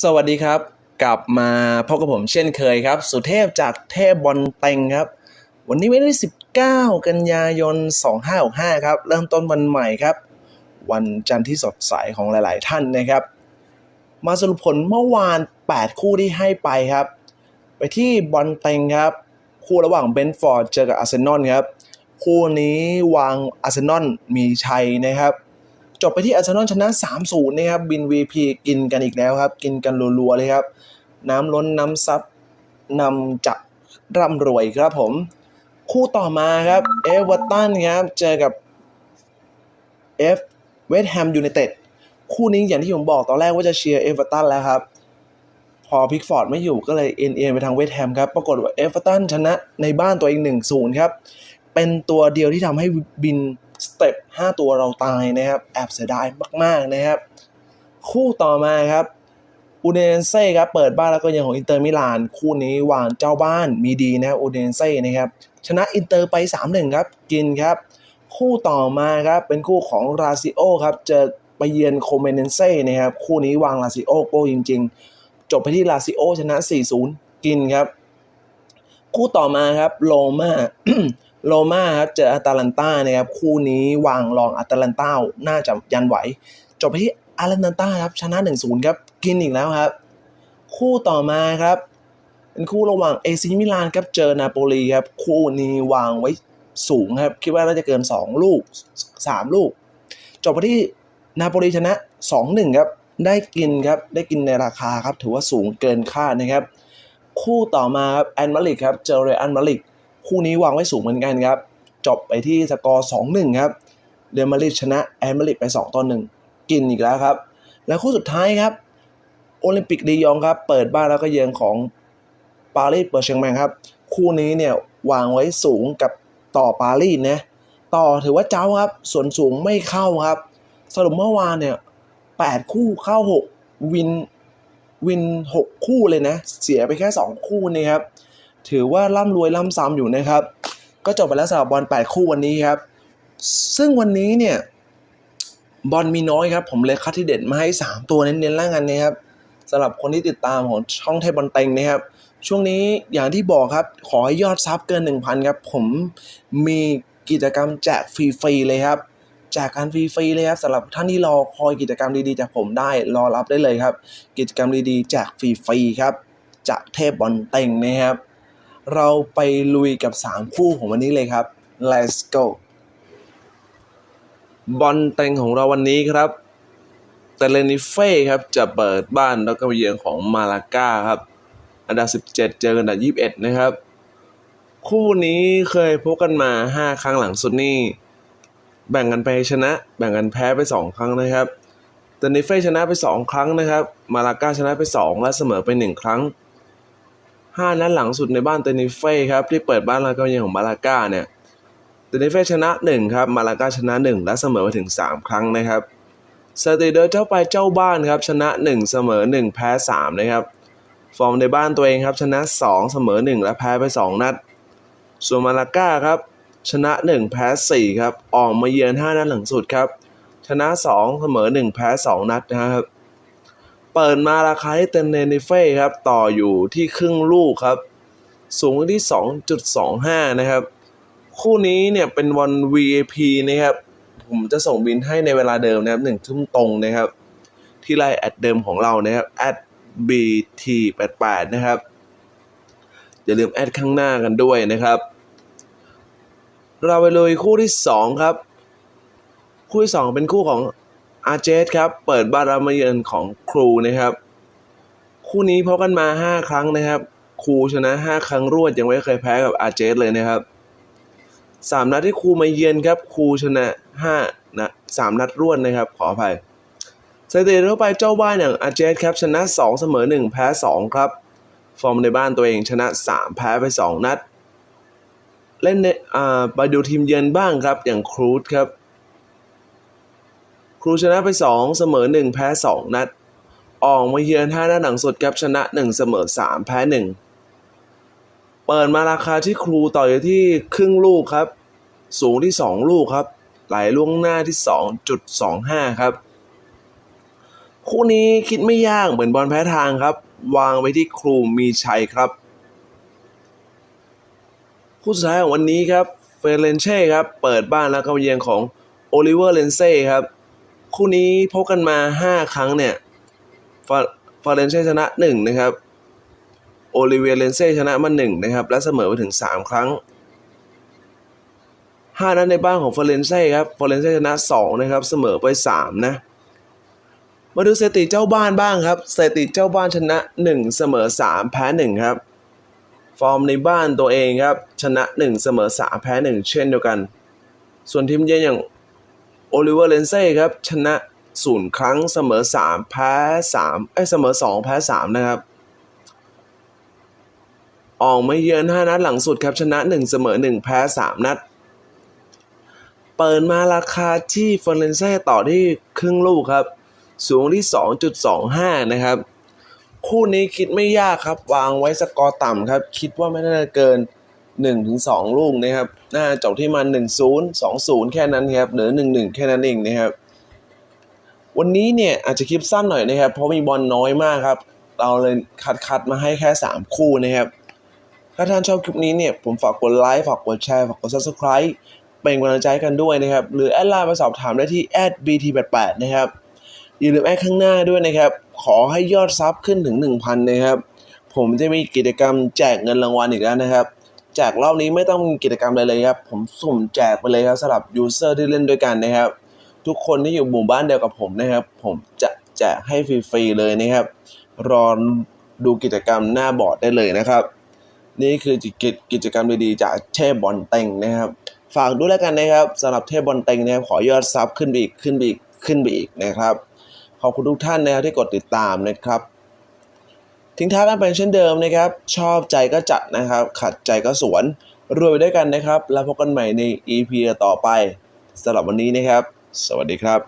สวัสดีครับ กลับมาพบกับผมเช่นเคยครับ สุเทพจากเทพบอลเต็งครับ วันนี้วันที่19 กันยายน 2565 ครับ เริ่มต้นวันใหม่ครับ วันจันทร์ที่สดใสของหลาย ๆ ท่านนะครับ มาสรุปผลเมื่อวาน 8 คู่ที่ให้ไปครับ ไปที่บอลเต็งครับ คู่ระหว่างเบนฟอร์ดเจอกับอาร์เซนอลครับ คู่นี้วางอาร์เซนอลมีชัยนะครับ จบไปที่อาร์เซนอลชนะ 3-0 นะครับ บิน VP กินกันอีกแล้วครับ กินกันรัวๆเลยครับ น้ำล้นน้ำซับนำจะร่ำรวยครับผม คู่ต่อมาครับเอเวอร์ตันครับเจอกับ F เวสต์แฮมยูไนเต็ดคู่นี้อย่างที่ผมบอกตอนแรกว่าจะเชียร์เอเวอร์ตันแล้วครับ พอพิกฟอร์ดไม่อยู่ก็เลยเอ็นเอ็นไปทางเวสต์แฮมครับ ปรากฏว่าเอเวอร์ตันชนะในบ้านตัวเอง1-0 ครับ เป็นตัวเดียวที่ทำให้บิน สเต็ป5ตัวเราตายนะครับ แอบเสียดายมาก ๆ นะครับ คู่ต่อมาครับอูเดนเซ่ครับเปิดบ้านแล้วก็ยังของอินเตอร์มิลาน คู่นี้วางเจ้าบ้านมีดีนะครับอูเดนเซ่นะครับชนะอินเตอร์ไป 3-1 ครับ กินครับ คู่ต่อมาครับเป็นคู่ของราซิโอครับเจอไปเยือนโคเมเนเซ่นะครับคู่นี้วางราซิโอโก้จริง ๆ จบไปที่ราซิโอชนะ 4-0 กินครับ คู่ต่อมาครับโรมา โรม่าครับเจออาตาลันต้านะครับคู่นี้วางรองอาตาลันต้าน่าจะยันไหว จบไปที่อารันต้าครับชนะ 1-0 ครับ กินอีกแล้วครับ คู่ต่อมาครับ เป็นคู่ระหว่างเอซิมิลานครับเจอนาโปลีครับ คู่นี้วางไว้สูงครับ คิดว่าน่าจะเกิน 2 ลูก 3 ลูก จบไปที่นาโปลีชนะ 2-1 ครับ ได้กินครับ ได้กินในราคาครับ ถือว่าสูงเกินคาดนะครับ คู่ต่อมาครับแอนมาลิกครับ เจอเรอันมาลิก คู่นี้วางไว้สูงเหมือนกันครับ จบไปที่สกอร์ 2-1 ครับ เรอัลมาดริดชนะแอนมาลิกไป 2 ต่อ 1 กินอีกแล้วครับ แล้วคู่สุดท้ายครับ โอลิมปิกดียองครับ เปิดบ้านแล้วก็เยือนของปารีสเปิดเชียงแมงครับ คู่นี้เนี่ยวางไว้สูงกับต่อปารีสนะ ต่อถือว่าเจ้าครับ ส่วนสูงไม่เข้าครับ สรุปเมื่อวานเนี่ย8คู่เข้า 6 วินวิน 6 คู่เลยนะ เสียไปแค่ 2 คู่นี่ครับ ถือว่าร่ำรวยร่ำซ้ำอยู่นะครับ ก็จบไปแล้วสำหรับบอล8 คู่วันนี้ครับ ซึ่งวันนี้เนี่ยบอลมีน้อยครับ ผมเลยคัดที่เด็ดมาให้ 3 ตัวเน้นๆแล้วกันนะครับสำหรับคนที่ติดตามของช่องเทพบอลเต็งนะครับ ช่วงนี้อย่างที่บอกครับ ขอให้ยอดซับเกิน 1,000 ครับ ผมมีกิจกรรมแจกฟรีๆเลยครับแจกกันฟรีๆเลยครับสำหรับท่านที่รอคอยกิจกรรมดีๆจากผมได้รอรับได้เลยครับ กิจกรรมดีๆแจกฟรีๆครับ จากเทพบอลเต็งนะครับ เราไปลุยกับ 3 คู่ของวันนี้เลยครับ let's go บอลเต็งของเราวันนี้ครับเตเลนิเฟ่ครับ จะเปิดบ้านแล้วก็ไปเยือนของมาลาก้าครับ อันดับ 17 เจอกันอันดับ 21 นะครับ คู่นี้เคยพบกันมา 5 ครั้งหลังสุดนี่ แบ่งกันไปชนะ แบ่งกันแพ้ไป 2 ครั้งนะครับเตเลนิเฟ่ชนะไป 2 ครั้งนะครับ มาลาก้าชนะไป 2 และเสมอไป 1 ครั้ง 5 นัดหลังสุดในบ้านเตนิเฟ่ครับที่เปิดบ้านแล้วก็เยือนของมาลาก้าเนี่ยเตนิเฟ่ชนะ 1 ครับ มาลาก้าชนะ 1 และเสมอไปถึง 3 ครั้งนะครับสถิติโดยเจ้าไปเจ้าบ้านครับชนะ 1 เสมอ 1 แพ้ 3 นะครับฟอร์มในบ้านตัวเองครับชนะ 2 เสมอ 1 และแพ้ไป 2 นัด ส่วนมาลาก้าครับชนะ 1 แพ้ 4 ครับ ออกมาเยือน 5 นัดหลังสุดครับ ชนะ 2 เสมอ 1 แพ้ 2 นัดนะครับ เปิดมาราคาที่เตนเนนิเฟ่ครับ ต่ออยู่ที่ครึ่งลูกครับ สูงที่ 2.25 นะครับ คู่นี้เนี่ยเป็นวัน VAP นะครับ ผมจะส่งบินให้ในเวลาเดิมนะครับหนึ่งทุ่มตรงนะครับ ที่ไลน์แอดเดิมของเรานะครับ @bt88 นะครับ อย่าลืมแอดข้างหน้ากันด้วยนะครับ เราไปเลยคู่ที่ 2 ครับ คู่ที่ 2 เป็นคู่ของ อาเจสครับ เปิดบ้านรับมาเยือนของครูนะครับ คู่นี้พบกันมา 5 ครั้งนะครับ ครูชนะ 5 ครั้งรวดยังไม่เคยแพ้กับอาเจสเลยนะครับสามนัดที่ครูมาเยือนครับ ครูชนะห้านะสามนัดรวดนะครับ ขออภัยสถิติทั่วไปเจ้าบ้านอย่างอาเจสครับชนะ 2 เสมอ 1 แพ้ 2 ครับ ฟอร์มในบ้านตัวเองชนะ 3 แพ้ไป 2 นัด เล่นในอ่าไปดูทีมเยือนบ้างครับอย่างครูดครับ ครูชนะไป 2 เสมอ 1 แพ้ 2 นัด ออกมาเยือน5นัดหลังสุดครับชนะ 1 เสมอ 3 แพ้ 1 เปิดมาราคาที่ครูต่อยที่ครึ่งลูกครับ สูงที่ 2 ลูกครับ ไหลล่วงหน้าที่ 2.25 ครับ คู่นี้คิดไม่ยากเหมือนบอลแพ้ทางครับ วางไว้ที่ครูมีชัยครับ คู่สุดท้ายของวันนี้ครับเฟรนเช่ครับ เปิดบ้านแล้วก็เยือนของโอลิเวอร์เลนเซ่ครับ คู่นี้พบกันมา 5 ครั้งเนี่ยฟาฟาเรนเช่ชนะ 1 นะครับโอลิเวียเลนเซ่ชนะมา1นะครับ และเสมอไปถึง 3 ครั้ง 5 นัดในบ้านของฟาเรนเซ่ครับฟาเรนเซ่ชนะ2นะครับเสมอไป 3 นะ มาดูสถิติเจ้าบ้านบ้างครับสถิติเจ้าบ้านชนะ 1 เสมอ 3 แพ้ 1 ครับ ฟอร์มในบ้านตัวเองครับ ชนะ 1 เสมอ 3 แพ้ 1 เช่นเดียวกัน ส่วนทีมเยือนอย่าง โอลิเวอร์เลนเซ่ครับ ชนะ0ครั้งเสมอ3แพ้3เอ้เสมอ2แพ้3นะครับออกมาเยือน 5 นัดหลังสุดครับ ชนะ 1 เสมอ 1 แพ้ 3 นัด เปิดมาราคาที่ฟอร์เรนเซ่ต่อที่ครึ่งลูกครับ สูงที่ 2.25 นะครับ คู่นี้คิดไม่ยากครับ วางไว้สกอร์ต่ำครับ คิดว่าไม่น่าจะเกิน 1-2ลูกนะครับ น่าจบที่มัน 1-0 2-0 แค่นั้นครับหรือ 1-1 แค่นั้นเองนะครับ วันนี้เนี่ยอาจจะคลิปสั้นหน่อยนะครับ เพราะมีบอลน้อยมากครับ เราเลยคัดคัดมาให้แค่ 3 คู่นะครับ ถ้าท่านชอบคลิปนี้เนี่ยผมฝากกดไลค์ฝากกดแชร์ฝากกด subscribe เป็นกำลังใจกันด้วยนะครับ หรือแอดไลน์มาสอบถามได้ที่ @bt88 นะครับอย่าลืมแอดข้างหน้าด้วยนะครับ ขอให้ยอดซับขึ้นถึง 1,000 นะครับ ผมจะมีกิจกรรมแจกเงินรางวัลอีกแล้วนะครับ แจกรอบนี้ไม่ต้องมีกิจกรรมอะไรเลยครับ ผมสุ่มแจกไปเลยครับสำหรับยูเซอร์ที่เล่นด้วยกันนะครับ ทุกคนที่อยู่หมู่บ้านเดียวกับผมนะครับ ผมจะแจกให้ฟรีๆเลยนะครับ รอดูกิจกรรมหน้าบอร์ดได้เลยนะครับ นี่คือกิจกิจกรรมดีๆจากเทพบอลเต็งนะครับ ฝากด้วยแล้วกันนะครับสำหรับเทพบอลเต็งนะครับขอยอดซับขึ้นไปอีกขึ้นไปอีกขึ้นไปอีกนะครับขอบคุณทุกท่านนะครับที่กดติดตามนะครับ ทิ้งท้ายกันเป็นเช่นเดิมนะครับ ชอบใจก็จัดนะครับ ขัดใจก็สวน รวยไปด้วยกันนะครับ แล้วพบกันใหม่ใน EP ต่อไปสำหรับวันนี้นะครับ สวัสดีครับ